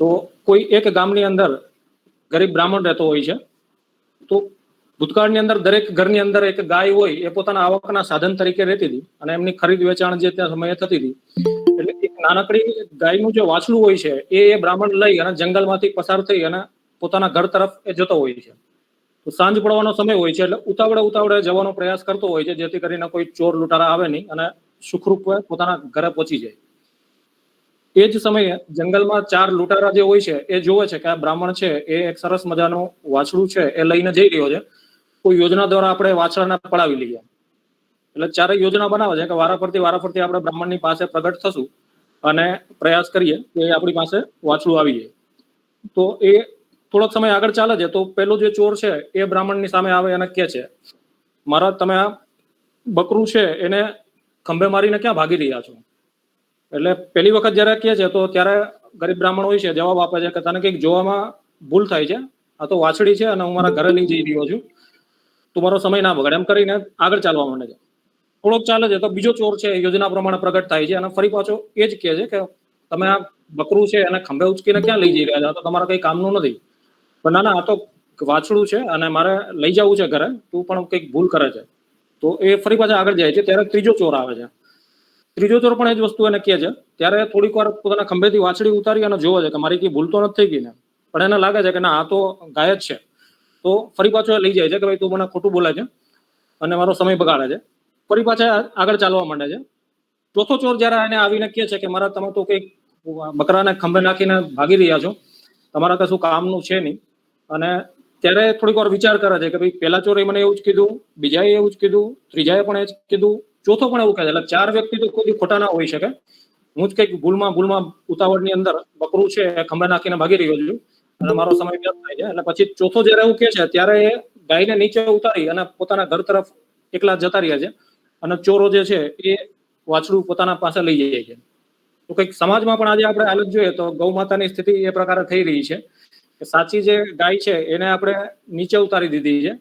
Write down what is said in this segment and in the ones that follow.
તો કોઈ એક ગામની અંદર ગરીબ બ્રાહ્મણ રહેતો હોય છે, તો ભૂતકાળની અંદર દરેક ઘરની અંદર એક ગાય હોય, એ પોતાના આવકના સાધન તરીકે રહેતી હતી અને એમની ખરીદ વેચાણ જે ત્યાં સમયે થતી હતી. એટલે એક નાનકડી ગાયનું જે વાછલું હોય છે, એ એ બ્રાહ્મણ લઈ અને જંગલમાંથી પસાર થઈ અને પોતાના ઘર તરફ એ જતો હોય છે. તો સાંજ પડવાનો સમય હોય છે, એટલે ઉતાવળે ઉતાવળે જવાનો પ્રયાસ કરતો હોય છે, જેથી કરીને કોઈ ચોર લૂંટારા આવે નહીં અને સુખરૂપે પોતાના ઘરે પહોંચી જાય. એ જ સમયે જંગલમાં ચાર લૂંટારા જે હોય છે, એ જોવે છે કે આ બ્રાહ્મણ છે, એ એક સરસ મજાનું વાછડું છે, એ લઈને જઈ રહ્યો છે. કોઈ યોજના દ્વારા આપણે વાછડાને પડાવી લઈએ. એટલે ચારે યોજના બનાવે છે કે વારા ફરતી વારા ફરતી આપણે બ્રાહ્મણની પાસે પ્રગટ થશું અને પ્રયાસ કરીએ કે આપણી પાસે વાછડું આવી જાય. તો એ થોડોક સમય આગળ ચાલે છે, તો પેલો જે ચોર છે, એ બ્રાહ્મણની સામે આવે અને કહે છે મારા તમે આ બકરું છે, એને ખંભે મારીને ક્યાં ભાગી રહ્યા છો? એટલે પહેલી વખત જ્યારે કહે છે તો ત્યારે ગરીબ બ્રાહ્મણ હોય છે, જવાબ આપે છે કે તને કંઈક જોવામાં ભૂલ થાય છે, આ તો વાછડી છે અને હું મારા ઘરે લઈ જઈ રહ્યો છું. તું મારો સમય ના બગાડ. એમ કરીને આગળ ચાલવા માંડે છે. થોડોક ચાલે છે તો બીજો ચોર છે યોજના પ્રમાણે પ્રગટ થાય છે અને ફરી પાછો એ જ કહે છે કે તમે આ બકરું છે, એને ખંભે ઉચકીને ક્યાં લઈ જઈ રહ્યા છો? તો તમારા કઈ કામનું નથી. પણ ના ના, આ તો વાછડું છે અને મારે લઈ જવું છે ઘરે. તું પણ કંઈક ભૂલ કરે છે. તો એ ફરી પાછા આગળ જાય છે. ત્યારે ત્રીજો ચોર આવે છે. ત્રીજો ચોર પણ એ જ વસ્તુ એને કહે છે. ત્યારે થોડીક વાર પોતાના ખંભેથી વાછડી ઉતારી અને જોવે છે કે મારી કઈ ભૂલ તો નથી થઈ ગઈ ને પણ એને લાગે છે કે ના, આ તો ગાય જ છે. તો ફરી પાછો એ લઈ જાય છે કે ભાઈ તું મને ખોટું બોલે છે અને મારો સમય બગાડે છે. ફરી પાછા આગળ ચાલવા માંડે છે. ચોથો ચોર જ્યારે એને આવીને કહે છે કે મારા, તમે તો કંઈક બકરાને ખંભે નાખીને ભાગી રહ્યા છો. તમારા કશું કામનું છે નહીં. અને ત્યારે થોડીક વાર વિચાર કરે છે કે ભાઈ પહેલા ચોરે મને એવું જ કીધું, બીજાએ એવું જ કીધું, ત્રીજાએ પણ એ જ કીધું. ચોથો પણ એવું કહે છે. એટલે ચાર વ્યક્તિ તો કોઈ ખોટા ના હોઈ શકે. હું જ કંઈક ભૂલમાં ભૂલમાં ઉતાવળની અંદર બકરું છે ખંભે નાખીને ભાગી રહ્યો છું. અને મારો સમય વ્યર્થ થાય છે. એટલે પછી ચોથો જયારે એવું કે છે, ત્યારે એ ગાયને નીચે ઉતારી અને પોતાના ઘર તરફ એકલા જતા રહ્યા છે. અને ચોરો જે છે, એ વાછડું પોતાના પાસે લઈ જાય છે. તો કંઈક સમાજમાં પણ આજે આપણે હાલત જોઈએ તો ગૌ માતાની સ્થિતિ એ પ્રકારે થઈ રહી છે. કે સાચી જે ગાય છે, એને આપણે નીચે ઉતારી દીધી છે.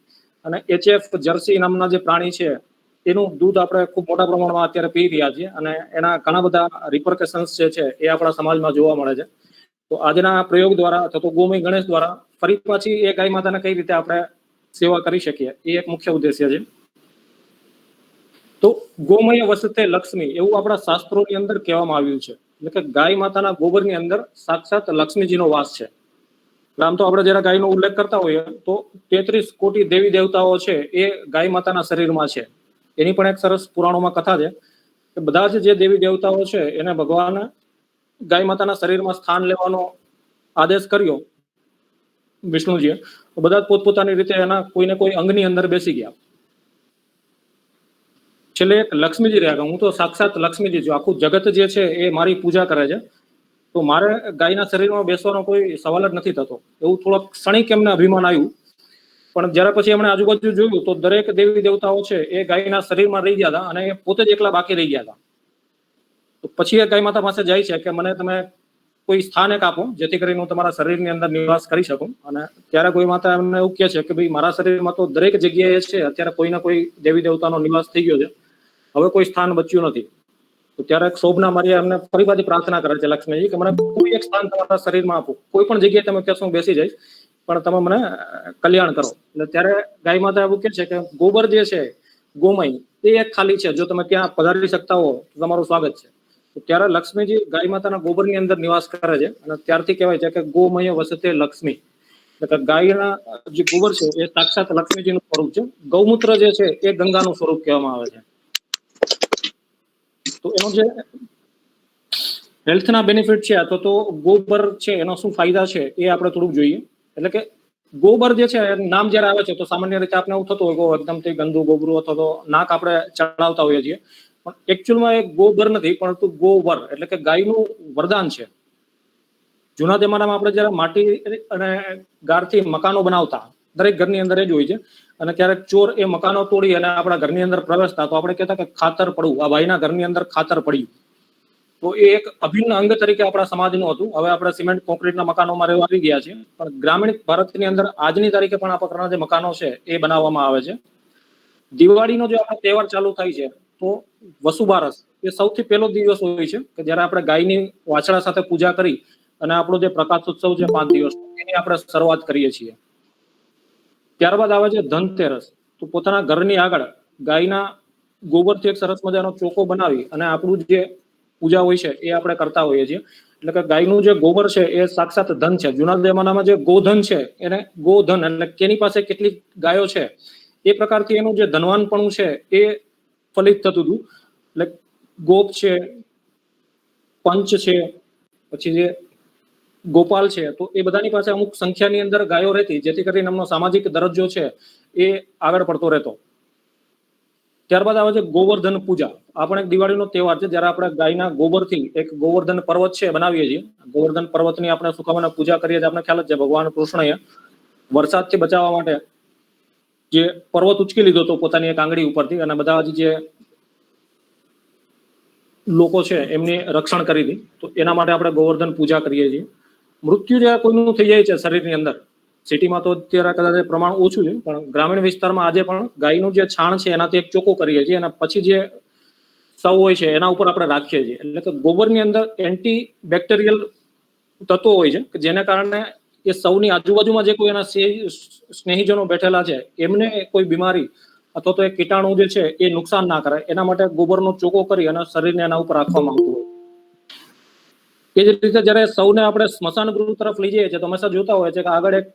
અને એચએફ જર્સી નામના જે પ્રાણી છે એનું દૂધ આપણે ખૂબ મોટા પ્રમાણમાં અત્યારે પી રહ્યા છીએ અને એના ઘણા બધા રિપરકેશન્સ જે છે એ આપણા સમાજમાં જોવા મળે છે. તો આજના પ્રયોગ દ્વારા અથવા તો ગોમય ગણેશ દ્વારા ફરી પાછી એ ગાય માતાને કઈ રીતે આપણે સેવા કરી શકીએ, એ એક મુખ્ય ઉદ્દેશ્ય છે. તો ગોમય વસતે લક્ષ્મી એવું આપણા શાસ્ત્રોની અંદર કહેવામાં આવ્યું છે. એટલે કે ગાય માતાના ગોબરની અંદર સાક્ષાત લક્ષ્મીજીનો વાસ છે. આમ તો આપણે જયારે ગાયનો ઉલ્લેખ કરતા હોઈએ તો તેત્રીસ કોટી દેવી દેવતાઓ છે એ ગાય માતાના શરીરમાં છે. એની પણ એક સરસ પુરાણોમાં કથા છે કે બધા જ જે દેવી દેવતાઓ છે, એને ભગવાન ગાય માતાના શરીરમાં સ્થાન લેવાનો આદેશ કર્યો વિષ્ણુજીએ બધા જ પોતપોતાની રીતે એના કોઈને કોઈ અંગની અંદર બેસી ગયા. છેલ્લે એક લક્ષ્મીજી રહ્યા કે હું તો સાક્ષાત લક્ષ્મીજી છું. આખું જગત જે છે એ મારી પૂજા કરે છે. તો મારે ગાયના શરીરમાં બેસવાનો કોઈ સવાલ જ નથી થતો. એવું થોડોક ક્ષણિક એમને અભિમાન આવ્યું. પણ જ્યારે પછી એમણે આજુબાજુ જોયું તો દરેક દેવી દેવતાઓ છે એ ગાયના શરીરમાં રહી ગયા હતા અને પોતે જ એકલા બાકી રહી ગયા હતા. તો પછી એ ગાય માતા પાસે જાય છે કે મને તમે કોઈ સ્થાન એક આપો, જેથી કરીને હું તમારા શરીરની અંદર નિવાસ કરી શકું. અને ત્યારે કોઈ માતા એમને એવું કહે છે કે ભાઈ, મારા શરીરમાં તો દરેક જગ્યાએ છે, અત્યારે કોઈ ના કોઈ દેવી દેવતાનો નિવાસ થઈ ગયો છે. હવે કોઈ સ્થાન બચ્યું નથી. તો ત્યારે શોભના મારી એમને ફરી પાછી પ્રાર્થના કરે છે લક્ષ્મીજી કે મને કોઈ એક સ્થાન તમારા શરીરમાં આપો. કોઈ પણ જગ્યાએ તમે કહેશો બેસી જઈશ. પણ તમે મને કલ્યાણ કરો. એટલે ત્યારે ગાય માતા એવું કે છે કે ગોબર જે છે, ગોમય એ એક ખાલી છે. જો તમે ત્યાં પધારી શકતા હો, તો તમારું સ્વાગત છે. ત્યારે લક્ષ્મીજી ગાય માતાના ગોબરની અંદર નિવાસ કરે છે અને ત્યારથી કહેવાય છે કે ગોમય વસતે લક્ષ્મી. એટલે ગાયના જે ગોબર છે, એ સાક્ષાત લક્ષ્મીજીનું સ્વરૂપ છે. ગૌમૂત્ર જે છે, એ ગંગાનું સ્વરૂપ કહેવામાં આવે છે. તો એનો જે હેલ્થના બેનિફિટ છે અથવા તો ગોબર છે, એનો શું ફાયદા છે, એ આપણે થોડુંક જોઈએ. એટલે કે ગોબર જે છે નામ જયારે આવે છે, તો સામાન્ય રીતે આપણે એવું થતું હોય કે તે ગંદુ ગોબરું અથવા તો નાક આપણે ચડાવતા હોઈએ છીએ. પણ એકચ્યુઅલમાં એ ગોબર નથી, પરંતુ ગોવર એટલે કે ગાયનું વરદાન છે. જૂના જમાનામાં આપણે જયારે માટી અને ગારથી મકાનો બનાવતા, દરેક ઘરની અંદર એ જ હોય છે. અને ક્યારેક ચોર એ મકાનો તોડી અને આપણા ઘરની અંદર પ્રવેશતા, તો આપણે કહેતા કે ખાતર પડવું. આ ભાઈના ઘરની અંદર ખાતર પડ્યું. તો એ એક અભિન્ન અંગ તરીકે આપણા સમાજનું હતું. હવે આપણે સિમેન્ટ કોન્ક્રીટના મકાનોમાં રહેવા આવી ગયા છે પણ ગ્રામીણ ભારતની અંદર આજની તારીખે પણ આ પ્રકારના જે મકાનો છે, એ બનાવવામાં આવે છે. દિવાળીનો જે આપણો તહેવાર ચાલુ થાય છે, તો વસુબારસ એ સૌથી પહેલો દિવસ હોય છે કે જ્યારે આપણે ગાયની વાછડા સાથે પૂજા કરી અને આપણો જે પ્રકાશ ઉત્સવ છે પાંચ દિવસ, એની આપણે શરૂઆત કરીએ છીએ. ત્યારબાદ આવે છે ધનતેરસ. તો પોતાના ઘરની આગળ ગાયના ગોબરથી એક સરસ મજાનો ચોકો બનાવી અને આપણું જે પૂજા હોય છે એ આપણે કરતા હોઈએ છીએ. એટલે કે ગાયનું જે ગોબર છે એ સાક્ષાત ધન છે. જૂના જમાનામાં જે ગોધન છે એને ગોધન એટલે કેની પાસે કેટલી ગાયો છે? એ પ્રકારથી એનું જે ધનવાનપણું છે એ ફલિત થતું હતું. એટલે ગોપ છે, પંચ છે, પછી જે ગોપાલ છે, તો એ બધાની પાસે અમુક સંખ્યાની અંદર ગાયો રહેતી, જેથી કરીને એમનો સામાજિક દરજ્જો છે એ આગળ પડતો રહેતો. ત્યારબાદ આવે છે ગોવર્ધન પૂજા. આ પણ એક દિવાળીનો તહેવાર છે, જ્યારે આપણે ગાયના ગોબરથી એક ગોવર્ધન પર્વત છે બનાવીએ છીએ. ગોવર્ધન પર્વતની આપણે સુખામાં પૂજા કરીએ છીએ આપણે ખ્યાલ જ છે, ભગવાન કૃષ્ણએ વરસાદથી બચાવવા માટે જે પર્વત ઉચકી લીધો હતો પોતાની એક આંગળી ઉપરથી અને બધા જ જે લોકો છે એમની રક્ષણ કરી હતી, તો એના માટે આપણે ગોવર્ધન પૂજા કરીએ છીએ. મૃત્યુ જ્યારે કોઈનું થઈ જાય છે શરીરની અંદર સિટીમાં તો અત્યારે કદાચ પ્રમાણ ઓછું છે, પણ ગ્રામીણ વિસ્તારમાં આજે પણ ગાયનું જે છાણ છે એનાથી એક ચોખ્ખો કરીએ છીએ અને પછી જે સૌ હોય છે એના ઉપર આપણે રાખીએ છીએ. એટલે કે ગોબરની અંદર એન્ટી બેક્ટેરિયલ તત્વો હોય છે કે જેને કારણે એ સૌની આજુબાજુમાં જે કોઈ એના સ્નેહી- સ્નેહીજનો બેઠેલા છે, એમને કોઈ બીમારી અથવા તો એ કીટાણુ જે છે એ નુકસાન ના કરે એના માટે ગોબરનો ચોખ્ખો કરી અને શરીરને એના ઉપર રાખવામાં આવતું હોય. એ જ રીતે જ્યારે સૌને આપણે સ્મશાન ગૃહ તરફ લઈ જઈએ છીએ, તો હંમેશા જોતા હોય છે કે આગળ એક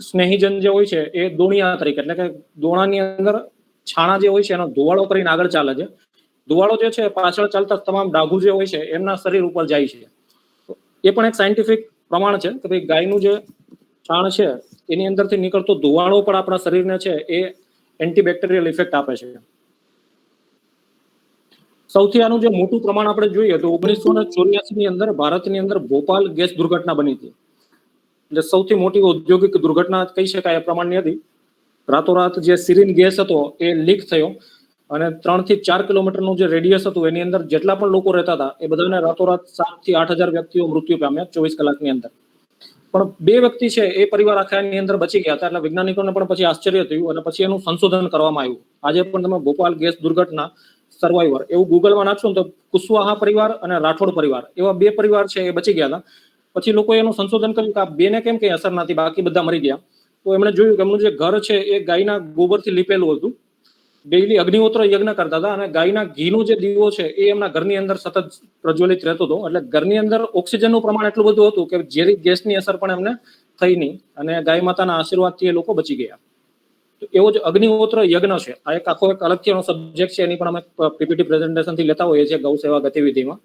સ્નેહીજન જે હોય છે, એ દોણિયા તરીકે, એટલે કે દોણાની અંદર છાણા જે હોય છે, એનો ધોવાળો કરીને આગળ ચાલે છે. ધોવાળો જે છે, પાછળ ચાલતા તમામ ડાઘુ જે હોય છે, એમના શરીર ઉપર જાય છે. એ પણ એક સાયન્ટિફિક પ્રમાણ છે કે ભાઈ ગાયનું જે છાણ છે, એની અંદરથી નીકળતો ધોવાળો પણ આપણા શરીરને છે, એ એન્ટીબેક્ટેરિયલ ઇફેક્ટ આપે છે. સૌથી આનું જે મોટું પ્રમાણ આપણે જોઈએ તો ઓગણીસો ને ચોર્યાસી ની અંદર ભારતની અંદર ભોપાલ ગેસ દુર્ઘટના બની હતી. એટલે સૌથી મોટી ઔદ્યોગિક દુર્ઘટના કહી શકાય એ પ્રમાણની હતી. રાતોરાત જે સિરિન ગેસ હતો એ લીક થયો અને ત્રણથી ચાર કિલોમીટરનું જે રેડિયસ હતું એની અંદર જેટલા પણ લોકો રહેતા હતા એ બધાને રાતોરાત સાતથી આઠ હજાર વ્યક્તિઓ મૃત્યુ પામ્યા ચોવીસ કલાકની અંદર. પણ બે વ્યક્તિ છે એ પરિવાર આખાની અંદર બચી ગયા હતા એટલે વૈજ્ઞાનિકોને પણ પછી આશ્ચર્ય થયું અને પછી એનું સંશોધન કરવામાં આવ્યું. આજે પણ તમે ભોપાલ ગેસ દુર્ઘટના સર્વાઈવર એવું ગૂગલમાં નાખશો ને તો કુશવાહા પરિવાર અને રાઠોડ પરિવાર એવા બે પરિવાર છે એ બચી ગયા હતા. પછી લોકોએ એનું સંશોધન કર્યું કે આ બેને કેમ કંઈ અસર નથી બાકી બધા મરી ગયા. તો એમણે જોયું કે એમનું જે ઘર છે એ ગાયના ગોબરથી લીપેલું હતું. ડેઇલી અગ્નિહોત્ર યજ્ઞ કરતા હતા અને ગાયના ઘીનો જે દીવો છે એ એમના ઘરની અંદર સતત પ્રજ્વલિત રહેતો હતો. એટલે ઘરની અંદર ઓક્સિજનનું પ્રમાણ એટલું બધું હતું કે ઝેરી ગેસની અસર પણ એમને થઈ નહીં અને ગાય માતાના આશીર્વાદથી એ લોકો બચી ગયા. તો એવો જ અગ્નિહોત્ર યજ્ઞ છે. આ એક આખો એક અલગથી સબ્જેક્ટ છે, એની પણ અમે પીપીટી પ્રેઝન્ટેશનથી લેતા હોઈએ છીએ ગૌ સેવા ગતિવિધિમાં.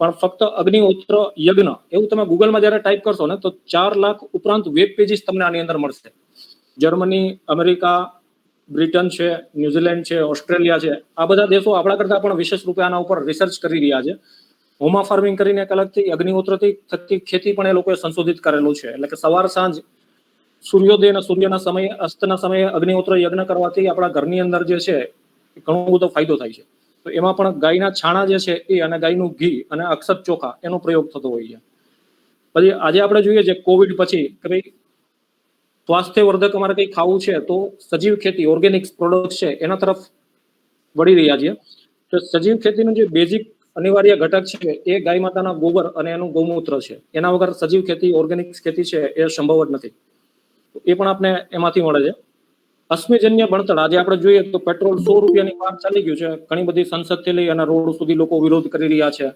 પણ ફક્ત અગ્નિહોત્ર યજ્ઞ એવું તમે ગૂગલમાં જ્યારે ટાઈપ કરશો ને, તો ચાર લાખ ઉપરાંત વેબ પેજીસ તમને આની અંદર મળશે. જર્મની, અમેરિકા, બ્રિટન છે ન્યુઝીલેન્ડ છે, ઓસ્ટ્રેલિયા છે, આ બધા દેશો આપણા કરતા પણ વિશેષ રૂપે આના ઉપર રિસર્ચ કરી રહ્યા છે. હોમા ફાર્મિંગ કરીને એક અલગથી અગ્નિહોત્રથી થતી ખેતી પણ એ લોકોએ સંશોધિત કરેલું છે. એટલે કે સવાર, સાંજ, સૂર્યોદય અને સૂર્યના સમયે, અસ્તના સમયે અગ્નિહોત્ર યજ્ઞ કરવાથી આપણા ઘરની અંદર જે છે ઘણો બધો ફાયદો થાય છે. તો એમાં પણ ગાયના છાણા જે છે એ અને ગાયનું ઘી અને અક્ષત ચોખા એનો પ્રયોગ થતો હોય છે. પછી આજે આપણે જોઈએ છે કોવિડ પછી કે ભાઈ સ્વાસ્થ્યવર્ધક અમારે કંઈ ખાવું છે તો સજીવ ખેતી ઓર્ગેનિક પ્રોડક્ટ છે એના તરફ વળી રહ્યા છીએ. તો સજીવ ખેતીનું જે બેઝિક અનિવાર્ય ઘટક છે એ ગાય માતાના ગોબર અને એનું ગૌમૂત્ર છે. એના વગર સજીવ ખેતી ઓર્ગેનિક ખેતી છે એ સંભવ જ નથી. એ પણ આપણે એમાંથી મળે છે. અશ્મિજન્ય બળતણ. આજે આપણે જોઈએ તો પેટ્રોલ સો રૂપિયાની વાર ચાલી ગયું છે. ઘણી બધી સંસદથી લઈ અને રોડ સુધી લોકો વિરોધ કરી રહ્યા છે.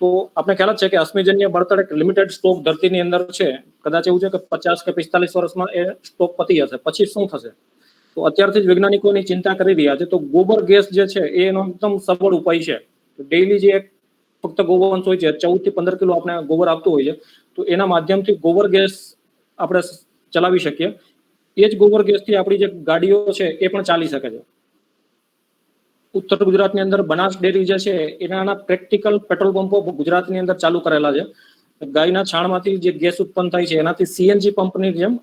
તો આપણે ખ્યાલ જ છે કે અશ્મિજન્ય બળતણ એક લિમિટેડ સ્ટોક ધરતીની અંદર છે. કદાચ એવું છે કે પચાસ કે પિસ્તાલીસ વર્ષમાં એ સ્ટોક પતી જશે. પછી શું થશે? તો અત્યારથી જ વૈજ્ઞાનિકોની ચિંતા કરી રહ્યા છે. તો ગોબર ગેસ જે છે, એ એનો એકદમ સબળ ઉપાય છે. ડેઈલી જે એક ફક્ત ગોવંશ હોય છે, ચૌદથી પંદર કિલો આપણે ગોબર આપતું હોય છે. તો એના માધ્યમથી ગોબર ગેસ આપણે ચલાવી શકીએ. એ જ ગોબર ગેસથી આપણી જે ગાડીઓ છે, એ પણ ચાલી શકે છે. ઉત્તર ગુજરાતની અંદર બનાસ ડેરી જે છે એના પ્રેક્ટિકલ પેટ્રોલ પંપો ગુજરાતની અંદર ચાલુ કરેલા છે. ગાયના છાણમાંથી જે ગેસ ઉત્પન્ન થાય છે, એનાથી સીએનજી પંપની જેમ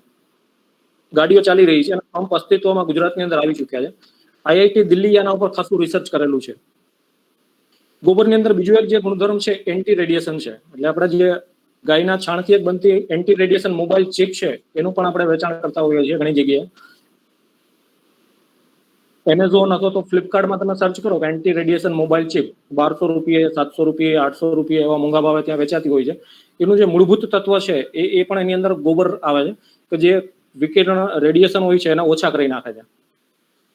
ગાડીઓ ચાલી રહી છે, અને પંપ અસ્તિત્વમાં ગુજરાતની અંદર આવી ચૂક્યા છે. આઈઆઈટી દિલ્હી આના ઉપર ખાસું રિસર્ચ કરેલું છે. ગોબરની અંદર બીજું એક જે ગુણધર્મ છે એન્ટી રેડિયેશન છે. એટલે આપણે જે ગાયના છાણથી એક બનતી એન્ટી રેડિયેશન મોબાઈલ ચિપ છે, એનું પણ આપણે વેચાણ કરતા હોઈએ છીએ ઘણી જગ્યાએ. એમેઝોન અથવા તો ફ્લિપકાર્ટમાં તમે સર્ચ કરો કે એન્ટી રેડિયેશન મોબાઈલ ચિપ બારસો રૂપિયે, સાતસો રૂપિયે, આઠસો રૂપિયે એવા મોંઘા ભાવે ત્યાં વેચાતી હોય છે. એનું જે મૂળભૂત તત્વ છે, એ એ પણ એની અંદર ગોબર આવે છે, કે જે વિકિરણ રેડિયેશન હોય છે, એને ઓછા કરી નાખે છે.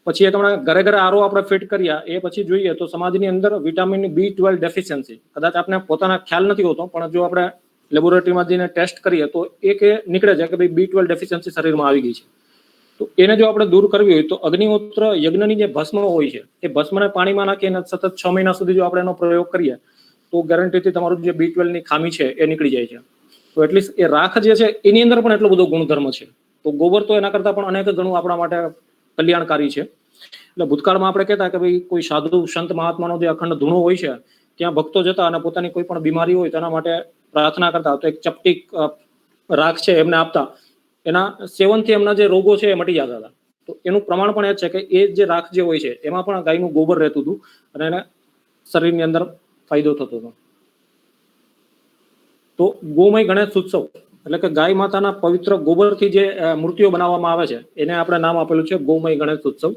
પછી એ તમને ઘરે ઘરે આરો આપણે ફિટ કર્યા, એ પછી જોઈએ તો સમાજની અંદર વિટામિન બી ટ્વેલ્વ ડેફિશિયન્સી કદાચ આપણે પોતાના ખ્યાલ નથી હોતો, પણ જો આપણે લેબોરેટરીમાં જઈને ટેસ્ટ કરીએ તો એ નીકળે છે કે ભાઈ બી ટ્વેલ્વ ડેફિશિયન્સી શરીરમાં આવી ગઈ છે. તો એને જો આપણે દૂર કરવી હોય તો અગ્નિહોત્ર યજ્ઞની જે ભસ્મ હોય છે, એ ભસ્મને પાણીમાં નાખીને સતત છ મહિના સુધી જો આપણે એનો પ્રયોગ કરીએ, તો ગેરંટીથી તમારું જે બી ટ્વેલ્વની ખામી છે એ નીકળી જાય છે. તો એટલીસ્ટ એ રાખ જે છે, એની અંદર પણ એટલો બધો ગુણધર્મ છે. તો ગોબર તો એના કરતાં પણ અનેક ગણું આપણા માટે કલ્યાણકારી છે. એટલે ભૂતકાળમાં આપણે કહેતા કે ભાઈ કોઈ સાધુ સંત મહાત્માનો જે અખંડ ધૂણો હોય છે, ત્યાં ભક્તો જતા અને પોતાની કોઈ પણ બીમારી હોય તેના માટે પ્રાર્થના કરતા તો એક ચપટી રાખ છે એમને આપતા. એના સેવનથી એમના જે રોગો છે એ મટી જતા હતા. તો એનું પ્રમાણ પણ એ છે કે એ જે રાખ જે હોય છે, એમાં પણ ગાયનું ગોબર રહેતું હતું અને એને શરીરની અંદર ફાયદો થતો હતો. તો ગોમય ગણેશ ઉત્સવ એટલે કે ગાય માતાના પવિત્ર ગોબરથી જે મૂર્તિઓ બનાવવામાં આવે છે, એને આપણે નામ આપેલું છે ગોમય ગણેશ ઉત્સવ.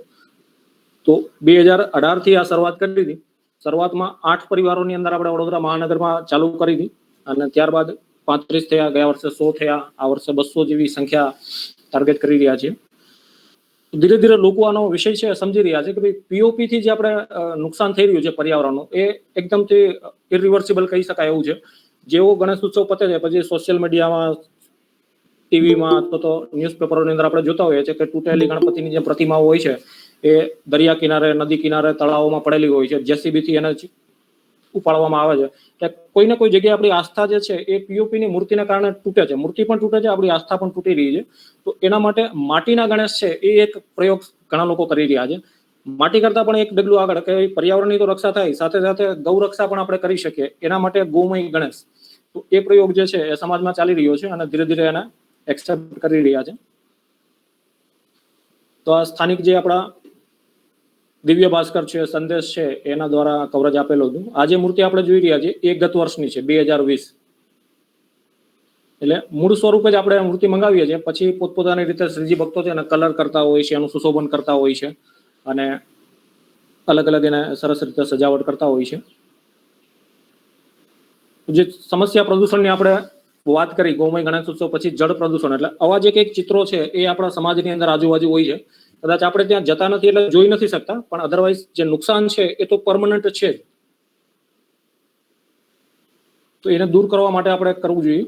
તો બે હજાર અઢારથી આ શરૂઆત કરી હતી શરૂઆતમાં આઠ પરિવારોની અંદર આપણે વડોદરા મહાનગરમાં ચાલુ કરી હતી અને ત્યારબાદ પાંત્રીસ થયા, ગયા વર્ષે સો થયા, આ વર્ષે બસો જેવી સંખ્યા ટાર્ગેટ કરી રહ્યા છીએ. ધીરે ધીરે લોકો આનો વિષય છે સમજી રહ્યા છે કે ભાઈ પીઓપી થી જે આપણે નુકસાન થઈ રહ્યું છે પર્યાવરણનું, એ એકદમથી ઇરિવર્સિબલ કહી શકાય એવું છે. જેવો ગણેશ ઉત્સવ પતે છે, પછી સોશિયલ મીડિયામાં ટીવીમાં અથવા તો ન્યૂઝપેપરોની અંદર આપણે જોતા હોઈએ છીએ કે તૂટેલી ગણપતિની જે પ્રતિમાઓ હોય છે, એ દરિયા કિનારે, નદી કિનારે, તળાવોમાં પડેલી હોય છે જેસીબી થી એને ઉપાડવામાં આવે છે. કે કોઈ ને કોઈ જગ્યાએ આપણી આસ્થા જે છે એ પીઓપીની મૂર્તિને કારણે તૂટે છે. મૂર્તિ પણ તૂટે છે, આપણી આસ્થા પણ તૂટી રહી છે. તો એના માટે માટીના ગણેશ છે એ એક પ્રયોગ ઘણા લોકો કરી રહ્યા છે. માટી કરતા પણ એક ડગલું આગળ કે પર્યાવરણની તો રક્ષા થાય, સાથે સાથે ગૌ રક્ષા પણ આપણે કરી શકીએ. એના માટે ગૌમય ગણેશ. તો એ પ્રયોગ જે છે એ સમાજમાં ચાલી રહ્યો છે અને ધીરે ધીરે એને એક્સેપ્ટ કરી રહ્યા છે. તો આ સ્થાનિક જે આપણા દિવ્ય ભાસ્કર છે, સંદેશ છે, એના દ્વારા કવરેજ આપેલું હતું. આ જે મૂર્તિ આપણે જોઈ રહ્યા છીએ એ ગત વર્ષની છે, બે હજાર વીસ. એટલે મૂળ સ્વરૂપે જ આપણે મૂર્તિ મંગાવીએ છીએ. પછી પોતપોતાની રીતે શ્રીજી ભક્તો છે એને કલર કરતા હોય છે, એનું સુશોભન કરતા હોય છે અને અલગ અલગ એને સરસ રીતે સજાવટ કરતા હોય છે. જે સમસ્યા પ્રદૂષણની આપણે વાત કરી, ગૌમય ગણેશ ઉત્સવ પછી જળ પ્રદૂષણ. એટલે આવા જે કંઈક ચિત્રો છે, એ આપણા સમાજની અંદર આજુબાજુ હોય છે. કદાચ આપણે ત્યાં જતા નથી એટલે જોઈ નથી શકતા, પણ અધરવાઇઝ જે નુકસાન છે એ તો પરમનન્ટ છે જ. તો એને દૂર કરવા માટે આપણે કરવું જોઈએ.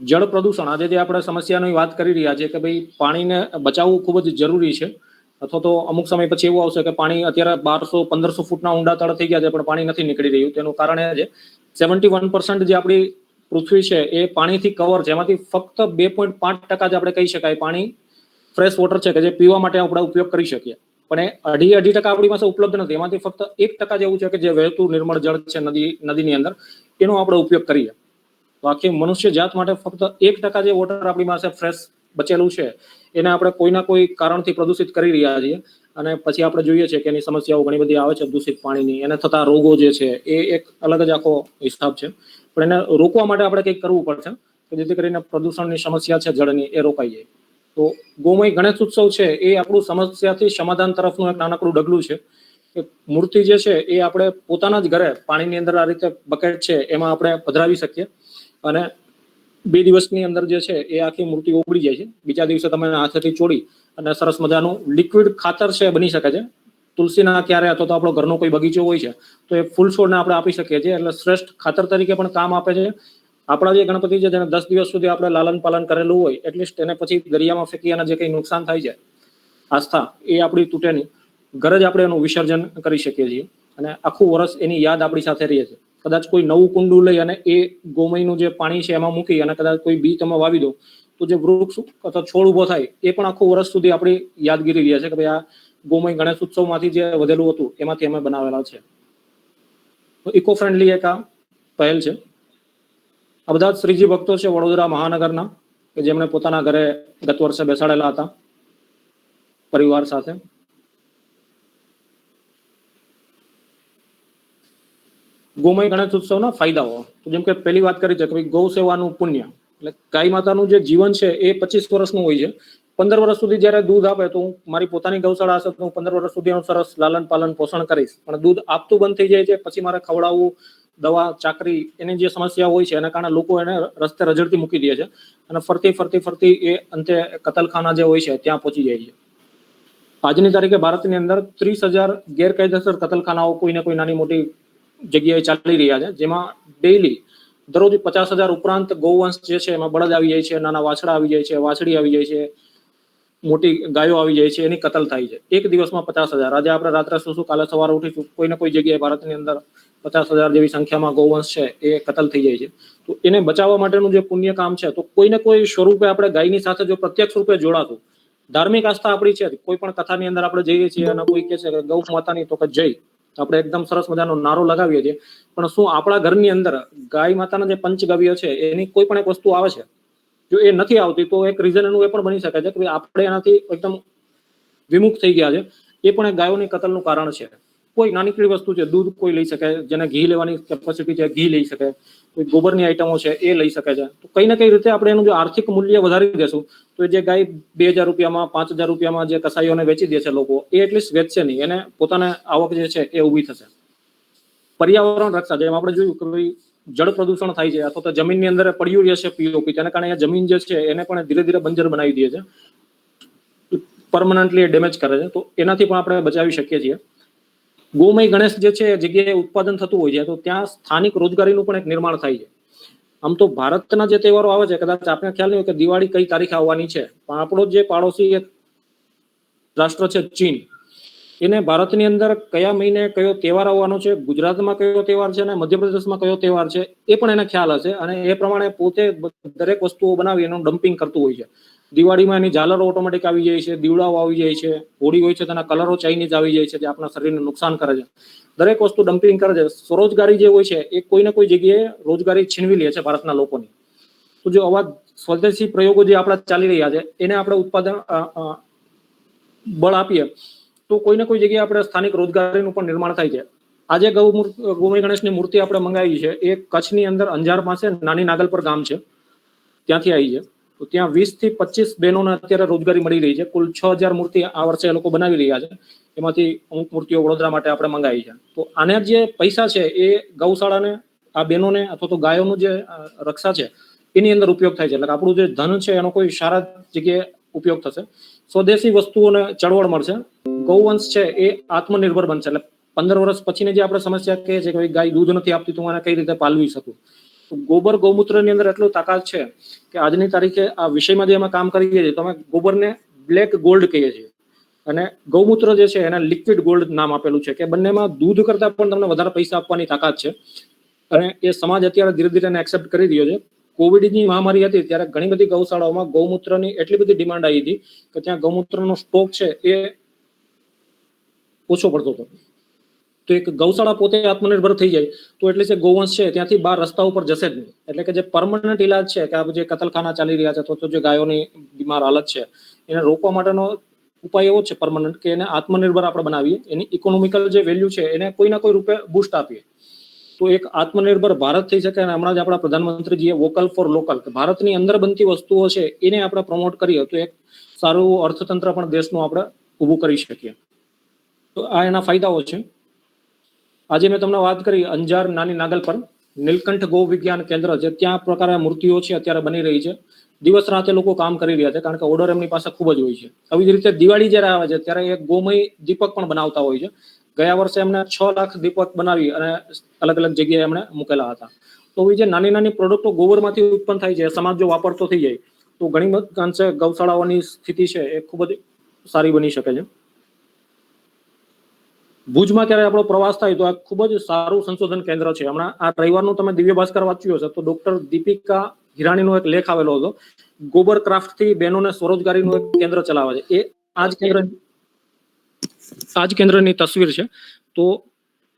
જળ પ્રદૂષણ, આજે જે આપણે સમસ્યાની વાત કરી રહ્યા છીએ કે ભાઈ પાણીને બચાવવું ખૂબ જ જરૂરી છે, અથવા તો અમુક સમય પછી એવું આવશે કે પાણી અત્યારે બારસો, પંદરસો ફૂટના ઊંડા તળ થઈ ગયા છે, પણ પાણી નથી નીકળી રહ્યું. તેનું કારણ એ છે સેવન્ટી વન પર્સન્ટ જે આપણી પૃથ્વી છે એ પાણીથી કવર છે. એમાંથી ફક્ત બે પોઈન્ટ પાંચ ટકા જ આપણે કહી શકાય પાણી ફ્રેશ વોટર છે કે જે પીવા માટે આપણે ઉપયોગ કરી શકીએ. પણ એ અઢી અઢી ટકા આપણી પાસે ઉપલબ્ધ નથી. એમાંથી ફક્ત એક ટકા જેવું છે કે જે વહેતું નિર્મળ જળ છે નદી, નદીની અંદર, એનો આપણે ઉપયોગ કરીએ. તો આખી મનુષ્ય જાત માટે ફક્ત એક ટકા જે વોટર આપણી પાસે ફ્રેશ બચેલું છે, એને આપણે કોઈના કોઈ કારણથી પ્રદૂષિત કરી રહ્યા છીએ. અને પછી આપણે જોઈએ છીએ કે એની સમસ્યાઓ ઘણી બધી આવે છે, દૂષિત પાણીની, એને થતા રોગો જે છે, એ એક અલગ જ આખો હિસાબ છે. પણ એને રોકવા માટે આપણે કંઈક કરવું પડશે, કે જેથી કરીને પ્રદૂષણની સમસ્યા છે જળની, એ રોકાઈ જાય. તો ગોમય ગણેશ ઉત્સવ છે એ આપણું સમસ્યાથી સમાધાન તરફનું એક નાનકડું ડગલું છે. કે મૂર્તિ જે છે એ આપણે પોતાના જ ઘરે પાણીની અંદર આ રીતે બકેટ છે એમાં આપણે પધરાવી શકીએ. અને બે દિવસની અંદર જે છે એ આખી મૂર્તિ ઓગળી જાય છે. બીજા દિવસે તમે હાથેથી ચોડી અને સરસ મજાનું લિક્વિડ ખાતર છે બની શકે છે. તુલસીના ક્યારે અથવા તો આપણો ઘરનો કોઈ બગીચો હોય છે તો એ ફૂલ છોડને આપણે આપી શકીએ છીએ. એટલે શ્રેષ્ઠ ખાતર તરીકે પણ કામ આપે છે. આપણા જે ગણપતિ છે જેને દસ દિવસ સુધી આપણે લાલન પાલન કરેલું હોય એટલીસ્ટ એને પછી દરિયામાં ફેંકી અને જે કંઈ નુકસાન થાય છે, આસ્થા, એ આપણી તૂટે નહીં. ઘરે જ આપણે એનું વિસર્જન કરી શકીએ છીએ અને આખું વર્ષ એની યાદ આપણી સાથે રહે છે. કદાચ કોઈ નવું કુંડું લઈ અને એ ગોમયનું જે પાણી છે એમાં મૂકી અને કદાચ કોઈ બી તમે વાવી દો, તો જે વૃક્ષ અથવા છોડ ઊભો થાય, એ પણ આખું વર્ષ સુધી આપણી યાદગીરી રહે છે કે ભાઈ આ ગોમય ગણેશ ઉત્સવમાંથી જે વધેલું હતું, એમાંથી અમે બનાવેલા છે. તો ઇકો ફ્રેન્ડલી એક આ પહેલ છે. આ બધા જ શ્રીજી ભક્તો છે વડોદરા મહાનગરના, કે જેમણે પોતાના ઘરે ગત વર્ષે બેસાડેલા હતા પરિવાર સાથે. ગોમય ગણેશ ઉત્સવના ફાયદાઓ. જેમ કે પહેલી વાત કરી છે કે ગૌ સેવાનું પુણ્ય. એટલે ગાય માતાનું જે જીવન છે એ પચીસ વર્ષનું હોય છે. પંદર વર્ષ સુધી જ્યારે દૂધ આપે તો હું મારી પોતાની ગૌશાળા હશે તો હું પંદર વર્ષ સુધી એનું સરસ લાલન પાલન પોષણ કરીશ. પણ દૂધ આપતું બંધ થઈ જાય છે, પછી મારે ખવડાવવું દવા, ચાકરી એની જે સમસ્યા હોય છે, એના કારણે લોકો એને રસ્તે રજડતી મૂકી દે છે અને ફરતી ફરતી ફરતી એ અંતે કતલખાના જે હોય છે, ત્યાં પહોંચી જાય છે. આજની તારીખે ભારતની અંદર ત્રીસ હજાર ગેરકાયદેસર કતલખાનાઓ કોઈને કોઈ નાની મોટી જગ્યાએ ચાલી રહ્યા છે, જેમાં ડેઈલી દરરોજ પચાસ હજાર ઉપરાંત ગૌવંશ જે છે, એમાં બળદ આવી જાય છે, નાના વાછડા આવી જાય છે, વાછડી આવી જાય છે, મોટી ગાયો આવી જાય છે, એની કતલ થાય છે. એક દિવસમાં પચાસ હજાર. આજે આપણે રાત્રે શું શું કાલે સવારે ઉઠીશું, કોઈ ને કોઈ જગ્યાએ ભારતની અંદર પચાસ હજાર જેવી સંખ્યામાં ગૌવંશ છે, એ કતલ થઈ જાય છે. તો એને બચાવવા માટેનું જે પુણ્ય કામ છે, તો કોઈને કોઈ સ્વરૂપે આપણે ગાયની સાથે જો પ્રત્યક્ષ રૂપે જોડાતું, ધાર્મિક આસ્થા આપણી છે, કોઈ પણ કથાની અંદર આપણે જઈએ છીએ અને કોઈ કહે છે કે ગૌ માતાની તો કે જય આપણે એકદમ સરસ મજાનો નારો લગાવીએ છીએ. પણ શું આપણા ઘરની અંદર ગાય માતાના જે પંચગવ્ય છે, એની કોઈ પણ એક વસ્તુ આવે છે? જો એ નથી આવતી, તો એક રીઝન એનું એ પણ બની શકે છે કે આપણે એનાથી એકદમ વિમુખ થઈ ગયા છે. એ પણ એક ગાયોની કતલનું કારણ છે. કોઈ નાનીકડી વસ્તુ છે? દૂધ કોઈ લઈ શકે, જેને ઘી લેવાની કેપેસિટી છે, ઘી લઈ શકે, કોઈ ગોબરની આઈટમો છે, એ લઈ શકે છે. તો કઈ ને કઈ રીતે આપણે એનું જો આર્થિક મૂલ્ય વધારી દેશું, તો જે ગાય બે હજાર રૂપિયામાં, પાંચ હજાર રૂપિયામાં જે કસાઈઓને વેચી દે છે લોકો, એ એટલીસ્ટ વેચશે નહીં. એને પોતાને આવક જે છે, એ ઊભી થશે. પર્યાવરણ રક્ષા, જેમ આપણે જોયું કે ભાઈ જળ પ્રદૂષણ થાય છે, અથવા તો જમીનની અંદર પડ્યું રહે છે પીઓપી તેના કારણે જમીન જે છે, એને પણ ધીરે ધીરે બંજર બનાવી દે છે. પરમનન્ટલી ડેમેજ કરે છે. તો એનાથી પણ આપણે બચાવી શકીએ છીએ. ગોમય ગણેશ જે છે, જગ્યાએ ઉત્પાદન થતું હોય છે, તો ત્યાં સ્થાનિક રોજગારીનું પણ એક નિર્માણ થાય છે. આમ તો ભારતના જે તહેવારો આવે છે, કદાચ આપણે ખ્યાલ નહીં હોય કે દિવાળી કઈ તારીખે આવવાની છે, પણ આપણો જે પાડોશી એક રાષ્ટ્ર છે, ચીન, એને ભારતની અંદર કયા મહિને કયો તહેવાર આવવાનો છે, ગુજરાતમાં કયો તહેવાર છે, અને મધ્યપ્રદેશમાં કયો તહેવાર છે, એ પણ એને ખ્યાલ હશે, અને એ પ્રમાણે પોતે દરેક વસ્તુઓ બનાવી એનું ડમ્પિંગ કરતું હોય છે. દિવાળીમાં એની ઝાલરો ઓટોમેટિક આવી જાય છે, દીવડાઓ આવી જાય છે, હોળી હોય છે તેના કલરો ચાઇનીઝ આવી જાય છે જે આપણા શરીરને નુકસાન કરે છે. દરેક વસ્તુ ડમ્પિંગ કરે છે. સ્વરોજગારી જે હોય છે એ કોઈ ને કોઈ જગ્યાએ રોજગારી છીનવી લે છે ભારતના લોકોની. તો જો આવા સ્વદેશી પ્રયોગો જે આપણા ચાલી રહ્યા છે, એને આપણે ઉત્પાદન બળ આપીએ, તો કોઈ ને કોઈ જગ્યાએ આપણે સ્થાનિક રોજગારીનું પણ નિર્માણ થાય છે. આજે ગૌ ગૌમય ગણેશની મૂર્તિ આપણે મંગાવી છે. એ કચ્છની અંદર અંજાર પાસે નાની નાગલપર ગામ છે. ત્યાંથી આવી છે. તો ત્યાં વીસથી પચીસ બહેનોને અત્યારે રોજગારી મળી રહી છે. કુલ છ હજાર મૂર્તિ આ વર્ષે એ લોકો બનાવી રહ્યા છે. એમાંથી અમુક મૂર્તિઓ વડોદરા માટે આપણે મંગાવી છે. તો આને જે પૈસા છે એ ગૌશાળાને, આ બહેનોને અથવા તો ગાયોનું જે રક્ષા છે, એની અંદર ઉપયોગ થાય છે. એટલે આપણું જે ધન છે એનો કોઈ સારા જગ્યાએ ઉપયોગ થશે. સ્વદેશી વસ્તુઓને ચળવળ મળશે. ગૌવંશ છે એ આત્મનિર્ભર બનશે. એટલે પંદર વર્ષ પછીની જે આપણે સમસ્યા કહે છે કે ગાય દૂધ નથી આપતી તો એને કઈ રીતે પાલવી શકું? ગોબર ગૌમૂત્રની અંદર એટલું તાકાત છે કે આજની તારીખે આ વિષયમાં જે અમે કામ કરીએ છીએ. તો અમે ગોબરને બ્લેક ગોલ્ડ કહીએ છીએ. અને ગૌમૂત્ર જે છે એને લિક્વિડ ગોલ્ડ નામ આપેલું છે, કે બંનેમાં દૂધ કરતાં પણ તમને વધારે પૈસા આપવાની તાકાત છે. અને એ સમાજ અત્યારે ધીરે ધીરે એને એક્સેપ્ટ કરી રહ્યો છે. કોવિડની મહામારી હતી ત્યારે ઘણી બધી ગૌશાળાઓમાં ગૌમૂત્રની એટલી બધી ડિમાન્ડ આવી હતી કે ત્યાં ગૌમૂત્રનો સ્ટોક છે એ ઓછો પડતો હતો. તો એક ગૌશાળા પોતે આત્મનિર્ભર થઈ જાય, તો એટલે જે ગૌવંશ છે ત્યાંથી બહાર રસ્તા ઉપર જશે જ નહીં. એટલે કે જે પરમનન્ટ ઇલાજ છે, કે આ જે કતલખાના ચાલી રહ્યા છે, અથવા તો જે ગાયોની બીમાર હાલત છે, એને રોકવા માટેનો ઉપાય એવો છે પરમનન્ટ કે એને આત્મનિર્ભર આપણે બનાવીએ, એની ઇકોનોમિકલ જે વેલ્યુ છે એને કોઈ ના કોઈ રૂપે બુસ્ટ આપીએ. તો એક આત્મનિર્ભર ભારત થઈ શકે અને હમણાં જ આપણા પ્રધાનમંત્રીજીએ વોકલ ફોર લોકલ કે ભારતની અંદર બનતી વસ્તુઓ છે, એને આપણે પ્રમોટ કરીએ, તો એક સારું અર્થતંત્ર પણ દેશનું આપણે ઊભું કરી શકીએ. તો આ એના ફાયદાઓ છે. આજે મેં તમને વાત કરી અંજાર નાની નાગલ પર. નીલકંઠ ગૌ વિજ્ઞાન કેન્દ્ર, જે ત્યાં પ્રકારે મૂર્તિઓ છે, અત્યારે બની રહી છે. દિવસ રાતે લોકો કામ કરી રહ્યા છે, કારણ કે ઓર્ડર એમની પાસે ખૂબ જ હોય છે. આવી જ રીતે દિવાળી જ્યારે આવે છે, ત્યારે એક ગોમય દીપક પણ બનાવતા હોય છે. ગયા વર્ષે એમને છ લાખ દીપક બનાવી અને અલગ અલગ જગ્યાએ એમણે મૂકેલા હતા. તો એ જે નાની નાની પ્રોડક્ટો ગોબરમાંથી ઉત્પન્ન થાય છે સમાજ જો વાપરતો થઈ જાય, તો ઘણી અંશે ગૌશાળાઓની સ્થિતિ છે, એ ખૂબ જ સારી બની શકે છે. ભુજમાં ક્યારે આપણો પ્રવાસ થાય તો આ ખૂબ જ સારું સંશોધન કેન્દ્ર છે. હમણાં આ રવિવારનું તમે દિવ્ય ભાસ્કર વાંચ્યું હશે તો ડોક્ટર દીપિકા હિરાણીનો એક લેખ આવેલો હતો. ગોબર ક્રાફ્ટથી બહેનોને સ્વરોજગારીનું એક કેન્દ્ર ચલાવે છે. એ આજ કેન્દ્ર આજ કેન્દ્રની તસવીર છે. તો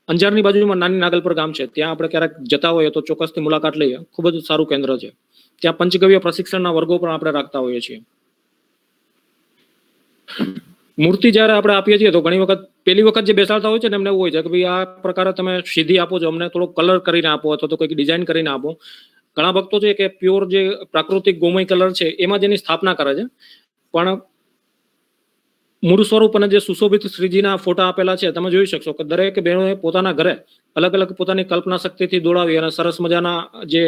અંજારની બાજુમાં નાની નાગલપર ગામ છે. ત્યાં આપણે ક્યારેક જતા હોઈએ તો ચોક્કસથી મુલાકાત લઈએ. ખૂબ જ સારું કેન્દ્ર છે. ત્યાં પંચગવ્ય પ્રશિક્ષણના વર્ગો પણ આપણે રાખતા હોઈએ છીએ. મૂર્તિ જ્યારે આપણે આપીએ છીએ, તો ઘણી વખત, પહેલી વખત જે બેસાડતા હોય છે ને, એમને એવું હોય છે કે ભાઈ, આ પ્રકારે તમે સીધી આપો છો, અમને થોડો કલર કરીને આપો અથવા તો કંઈક ડિઝાઇન કરીને આપો. ઘણા ભક્તો છે કે પ્યોર જે પ્રાકૃતિક ગોમય કલર છે, એમાં જેની સ્થાપના કરે છે. પણ મૂળ સ્વરૂપ અને જે સુશોભિત શ્રીજીના ફોટા આપેલા છે, તમે જોઈ શકશો કે દરેક બહેનોએ પોતાના ઘરે અલગ અલગ પોતાની કલ્પના શક્તિથી દોડાવી અને સરસ મજાના જે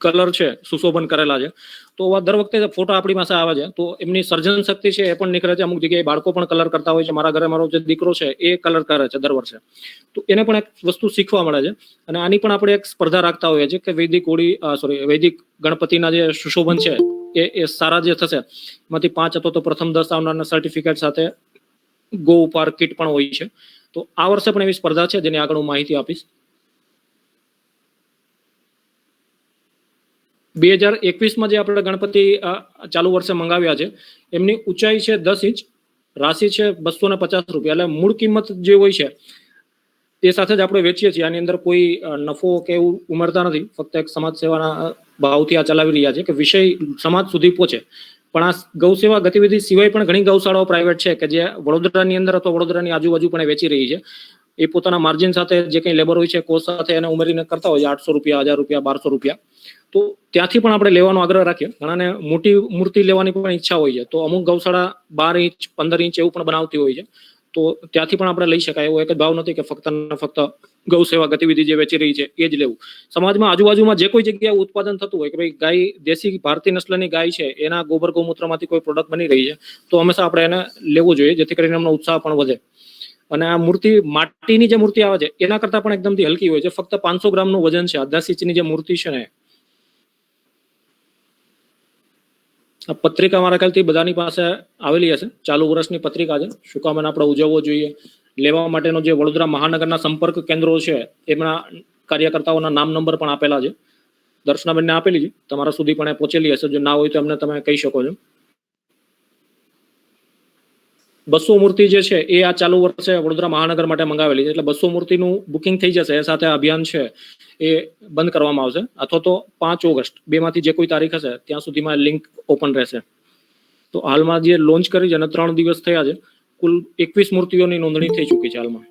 કલર છે, સુશોભન કરેલા છે. તો દર વખતે ફોટા આપણી પાસે આવે છે, તો એમની સર્જન શક્તિ છે એ પણ નીકળે છે. અમુક જગ્યાએ બાળકો પણ કલર કરતા હોય છે. મારા ઘરે મારો જે દીકરો છે એ કલર કરે છે દર વર્ષે. તો એને પણ એક વસ્તુ શીખવા મળે છે. અને આની પણ આપણે એક સ્પર્ધા રાખતા હોઈએ છીએ કે વૈદિક હોળી સોરી વૈદિક ગણપતિના જે સુશોભન છે એ એ સારા જે થશે. એમાંથી પાંચ હતો તો પ્રથમ દસ આવનારના સર્ટિફિકેટ સાથે ગો ઉપર કિટ પણ હોય છે. તો આ વર્ષે પણ એવી સ્પર્ધા છે જેની આગળ હું માહિતી આપીશ. બે હજાર એકવીસમાં જે આપણે ગણપતિ ચાલુ વર્ષે મંગાવ્યા છે, એમની ઊંચાઈ છે દસ ઇંચ, રાશિ છે બસો ને પચાસ રૂપિયા. એટલે મૂળ કિંમત જે હોય છે, એ સાથે જ આપણે વેચીએ છીએ. આની અંદર કોઈ નફો કે એવું ઉમેરતા નથી. ફક્ત એક સમાજ સેવાના ભાવથી આ ચલાવી રહ્યા છે કે વિષય સમાજ સુધી પહોંચે. પણ આ ગૌ સેવા ગતિવિધિ સિવાય પણ ઘણી ગૌશાળાઓ પ્રાઇવેટ છે કે જે વડોદરાની અંદર અથવા વડોદરાની આજુબાજુ પણ વેચી રહી છે. એ પોતાના માર્જિન સાથે જે કંઈ લેબર હોય છે કોસ્ટ સાથે એને ઉમેરીને કરતા હોય છે, આઠસો રૂપિયા, હજાર રૂપિયા, બારસો રૂપિયા. તો ત્યાંથી પણ આપણે લેવાનો આગ્રહ રાખીએ. ઘણાને મોટી મૂર્તિ લેવાની પણ ઈચ્છા હોય છે. તો અમુક ગૌશાળા બાર ઇંચ, પંદર ઇંચ એવું પણ બનાવતી હોય છે. તો ત્યાંથી પણ આપણે લઈ શકાય. એવો એક જ ભાવ નથી કે ફક્ત ફક્ત ગૌ સેવા ગતિવિધિ જે વેચી રહી છે, એ જ લેવું. સમાજમાં આજુબાજુમાં જે કોઈ જગ્યાએ ઉત્પાદન થતું હોય કે ભાઈ ગાય, દેશી, ભારતીય નસ્લની ગાય છે, એના ગોબર ગૌમૂત્રમાંથી કોઈ પ્રોડક્ટ બની રહી છે, તો હંમેશા આપણે એને લેવું જોઈએ, જેથી કરીને એમનો ઉત્સાહ પણ વધે. અને આ મૂર્તિ, માટીની જે મૂર્તિ આવે છે, એના કરતાં પણ એકદમથી હલકી હોય છે. ફક્ત પાંચસો ગ્રામનું વજન છે. દસ ઇંચની જે મૂર્તિ છે ને આ પત્રિકા મારા ખ્યાલથી બધાની પાસે આવેલી હશે. ચાલુ વર્ષની પત્રિકા છે. શું કામ એને આપણે ઉજવવો જોઈએ? લેવા માટેનો જે વડોદરા મહાનગરના સંપર્ક કેન્દ્રો છે, એમના કાર્યકર્તાઓના નામ નંબર પણ આપેલા છે. દર્શનાબેનને આપેલી છે. તમારા સુધી પણ એ પહોંચેલી હશે. જો ના હોય તો એમને તમે કહી શકો છો બસો મૂર્તિ જે છે એ આ ચાલુ વર્ષે વડોદરા મહાનગર માટે મંગાવેલી છે. એટલે બસો મૂર્તિનું બુકિંગ થઈ જશે, એ સાથે અભિયાન છે, એ બંધ કરવામાં આવશે. અથવા તો પાંચ ઓગસ્ટ, બેમાંથી જે કોઈ તારીખ હશે, ત્યાં સુધીમાં લિંક ઓપન રહેશે. તો હાલમાં જે લોન્ચ કરી છે અને ત્રણ દિવસ થયા છે, કુલ એકવીસ મૂર્તિઓની નોંધણી થઈ ચૂકી છે હાલમાં.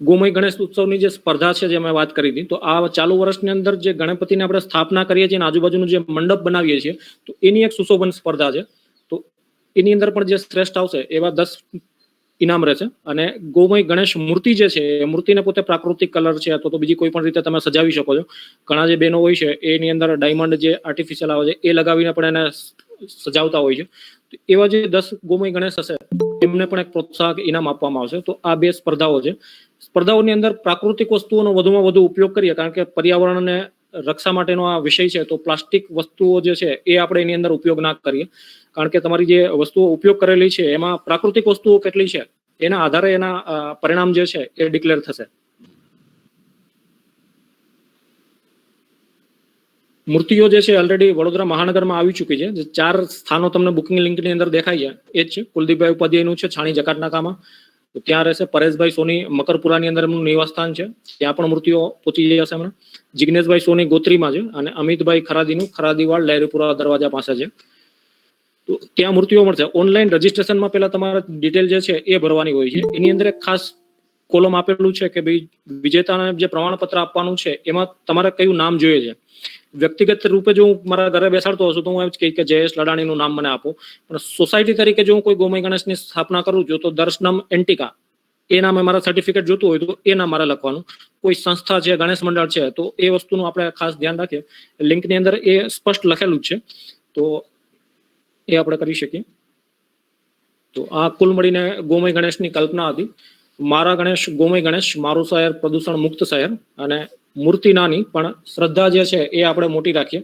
ગોમય ગણેશ ઉત્સવની જે સ્પર્ધા છે, જે મેં વાત કરી હતી, તો આ ચાલુ વર્ષની અંદર જે ગણપતિની આપણે સ્થાપના કરીએ છીએ અને આજુબાજુનું જે મંડપ બનાવીએ છીએ, તો એની એક સુશોભન સ્પર્ધા છે. એની અંદર પણ જે શ્રેષ્ઠ આવશે એવા દસ ઇનામ રહેશે. અને ગોમય ગણેશ મૂર્તિ જે છે, એ મૂર્તિને પોતે પ્રાકૃતિક કલર છે અથવા તો બીજી કોઈ પણ રીતે તમે સજાવી શકો છો. ઘણા જે બેનો હોય છે, એની અંદર ડાયમંડ જે આર્ટિફિશિયલ આવે છે, એ લગાવીને પણ એને સજાવતા હોય છે. એવા જે દસ ગોમય ગણેશ હશે, એમને પણ એક પ્રોત્સાહક ઇનામ આપવામાં આવશે. તો આ બે સ્પર્ધાઓ છે. સ્પર્ધાઓની અંદર પ્રાકૃતિક વસ્તુઓનો વધુમાં વધુ ઉપયોગ કરીએ, કારણ કે પર્યાવરણને રક્ષા માટેનો આ વિષય છે, તો પ્લાસ્ટિક વસ્તુઓ જે છે, એ આપણે એની અંદર ઉપયોગ ના કરીએ. કારણ કે તમારી જે વસ્તુઓ ઉપયોગ કરેલી છે, એમાં પ્રાકૃતિક વસ્તુઓ કેટલી છે, એના આધારે એના પરિણામ જે છે, એ ડિક્લેર થશે. મૂર્તિઓ જે છે ઓલરેડી વડોદરા મહાનગરમાં આવી ચૂકી છે. ચાર સ્થાનો તમને બુકિંગ લિંકની અંદર દેખાય છે એ જ છે. કુલદીપભાઈ ઉપાધ્યાયનું છે, છાણી જકાતનાકામાં. તો ત્યાં રહેશે પરેશભાઈ સોની મકરપુરાની અંદર એમનું નિવાસસ્થાન છે. ત્યાં પણ મૂર્તિઓ પહોંચી જશે હમણાં. જિગ્નેશભાઈ સોની ગોત્રીમાં છે અને અમિતભાઈ ખરાદીનું ખરાદીવાડ લહેરીપુરા દરવાજા પાસે છે. તો ત્યાં મૂર્તિઓ મળશે. ઓનલાઈન રજીસ્ટ્રેશનમાં પહેલા તમારે ડિટેલ જે છે એ ભરવાની હોય છે. એની અંદર એક ખાસ કોલમ આપેલું છે કે ભાઈ વિજેતાને જે પ્રમાણપત્ર આપવાનું છે, એમાં તમારે કયું નામ જોઈએ છે. વ્યક્તિગત રૂપે જો હું મારા ઘરે બેસાડતો હશું તો હું એમ જ કે જયેશ લડાણીનું નામ મને આપો. પણ સોસાયટી તરીકે જો હું કોઈ ગોમય ગણેશની સ્થાપના કરું છું, તો દર્શનમ એન્ટિકા. એ નામે મારા સર્ટિફિકેટ જોતું હોય તો એ નામ મારે લખવાનું. કોઈ સંસ્થા છે, ગણેશ મંડળ છે, તો એ વસ્તુનું આપણે ખાસ ધ્યાન રાખીએ. લિંકની અંદર એ સ્પષ્ટ લખેલું છે. તો એ આપણે કરી શકીએ. તો આ કુલ મળીને ગોમય ગણેશની કલ્પના હતી. મારા ગણેશ, ગોમય ગણેશ, મારું શહેર પ્રદૂષણ મુક્ત શહેર અને મૂર્તિ નાની, પણ શ્રદ્ધા જે છે એ આપણે મોટી રાખીએ.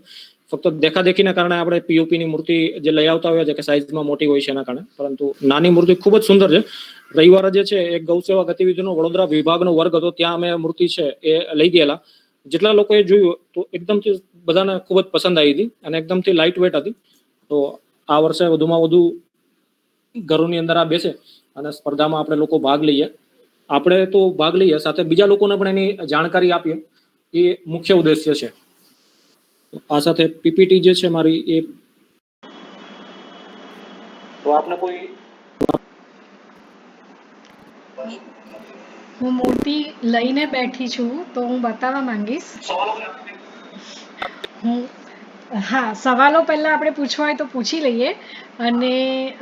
ફક્ત દેખાદેખીના કારણે આપણે પીઓપી ની મૂર્તિ જે લઈ આવતા હોય છે, કે સાઇઝમાં મોટી હોય છે એના કારણે. પરંતુ નાની મૂર્તિ ખૂબ જ સુંદર છે. રવિવારે જે છે, એક ગૌસેવા ગતિવિધિનો વડોદરા વિભાગનો વર્ગ હતો, ત્યાં અમે મૂર્તિ છે એ લઈ ગયેલા. જેટલા લોકોએ જોયું, તો એકદમથી બધાને ખૂબ જ પસંદ આવી હતી અને એકદમથી લાઇટ વેટ હતી. તો આ વર્ષે વધુમાં વધુ ઘરોની અંદર આ બેસે. અને સ્પર્ધામાં આપણે લોકો ભાગ લઈએ. આપણે તો ભાગ લઈએ સાથે બીજા લોકોને પણ એની જાણકારી આપીએ. એ મુખ્ય ઉદ્દેશ્ય છે. આ સાથે પીપીટી જે છે મારી એ તો આપને કોઈ હું મૂર્તિ લઈને બેઠી છું તો હું બતાવવા માંગીશ. હું હા, સવાલો પહેલાં આપણે પૂછવા હોય તો પૂછી લઈએ. અને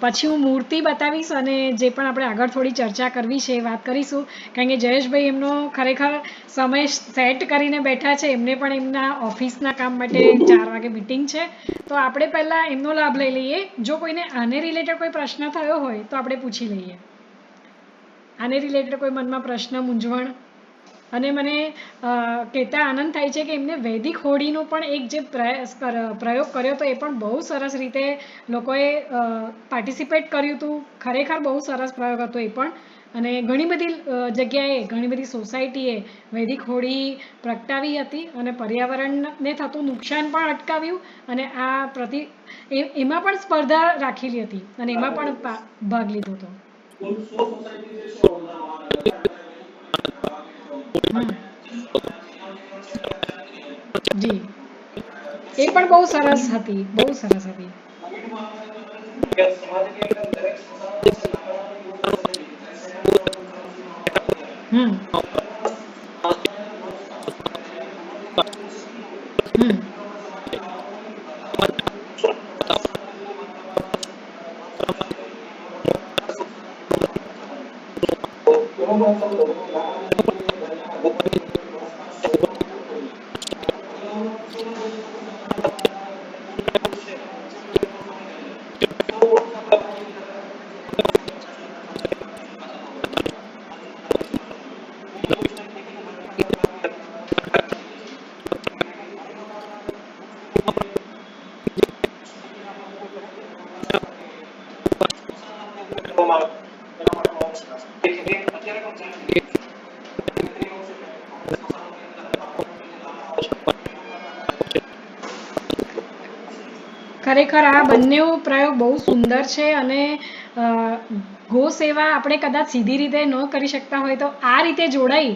પછી હું મૂર્તિ બતાવીશ અને જે પણ આપણે આગળ થોડી ચર્ચા કરવી છે એ વાત કરીશું. કારણ કે જયેશભાઈ એમનો ખરેખર સમય સેટ કરીને બેઠા છે. એમને પણ એમના ઓફિસના કામ માટે ચાર વાગે મિટિંગ છે. તો આપણે પહેલાં એમનો લાભ લઈ લઈએ. જો કોઈને આને રિલેટેડ કોઈ પ્રશ્ન થયો હોય તો આપણે પૂછી લઈએ. આને રિલેટેડ કોઈ મનમાં પ્રશ્ન, મૂંઝવણ? અને મને કહેતા આનંદ થાય છે કે એમને વૈદિક હોળીનો પણ એક જે પ્રયાસ પ્રયોગ કર્યો હતો એ પણ બહુ સરસ રીતે લોકોએ પાર્ટિસિપેટ કર્યું હતું. ખરેખર બહુ સરસ પ્રયોગ હતો એ પણ. અને ઘણી બધી જગ્યાએ ઘણી બધી સોસાયટીએ વૈદિક હોળી પ્રગટાવી હતી અને પર્યાવરણને થતું નુકસાન પણ અટકાવ્યું અને આ પ્રતિ એમાં પણ સ્પર્ધા રાખેલી હતી અને એમાં પણ ભાગ લીધો હતો. જી. એ પણ બહુ સરસ હતી બહુ સરસ હતી. હમ. ખરેખર આ બંને પ્રયોગ બહુ સુંદર છે અને ગો સેવા આપણે કદાચ સીધી રીતે ન કરી શકતા હોય તો આ રીતે જોડાઈ